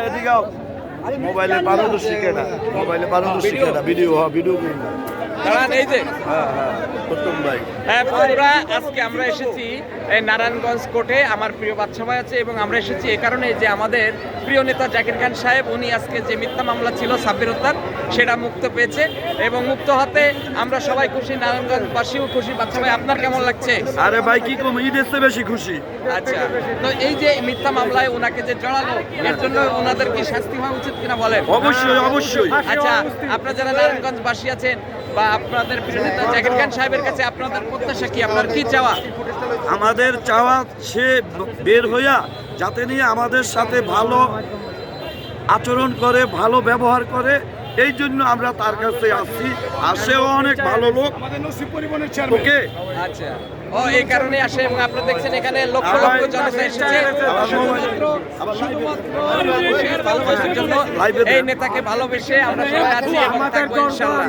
এদিকে। মোবাইলে পারদর্শী শিখে না মোবাইলে পারদর্শী শিখে না ভিডিও হ্যাঁ ভিডিও দাঁড়ান এই যে। হ্যাঁ হ্যাঁ হ্যাঁ বন্ধুরা আজকে আমরা এসেছি এই নারায়ণগঞ্জ কোর্টে আমার প্রিয় বাচ্চা ভাই আছে এবং আমরা এসেছি এই কারণে যে আমাদের প্রিয় নেতা জাকির খান সাহেব উনি আজকে যে মিথ্যা মামলা ছিল সাব্বির হত্যার সেটা মুক্ত পেয়েছে এবং মুক্ত হতে আমরা সবাই খুশি নারায়ণগঞ্জবাসীও খুশি। বাচ্চা ভাই আপনার কেমন লাগছে? আরে ভাই কি কম? ঈদের চেয়ে বেশি খুশি। আচ্ছা তো এই যে মিথ্যা মামলায় ওনাকে যে জড়ালো এর জন্য ওনাদের কি শাস্তি হওয়া উচিত কিনা বলেন? অবশ্যই অবশ্যই। আচ্ছা আপনারা যারা নারায়ণগঞ্জবাসী আছেন বা আপনাদের প্রিয় জাকির খান সাহেবের কাছে আপনাদের প্রত্যাশা কি? আপনার কি চাওয়া? আমাদের চাওয়া সে বের হইয়া যাতে নিয়ে আমাদের সাথে ভালো আচরণ করে ভালো ব্যবহার করে এই জন্য আমরা তার কাছে আসছি। আর সেও অনেক ভালো লোক। ওকে? আচ্ছা। ও এই কারণে আসে এবং আপনারা দেখছেন এখানে লক্ষ লক্ষ জনতা এসেছে। এই নেতাকে ভালোবেসে আমরা সবাই আছি এবং থাকব ইনশাআল্লাহ।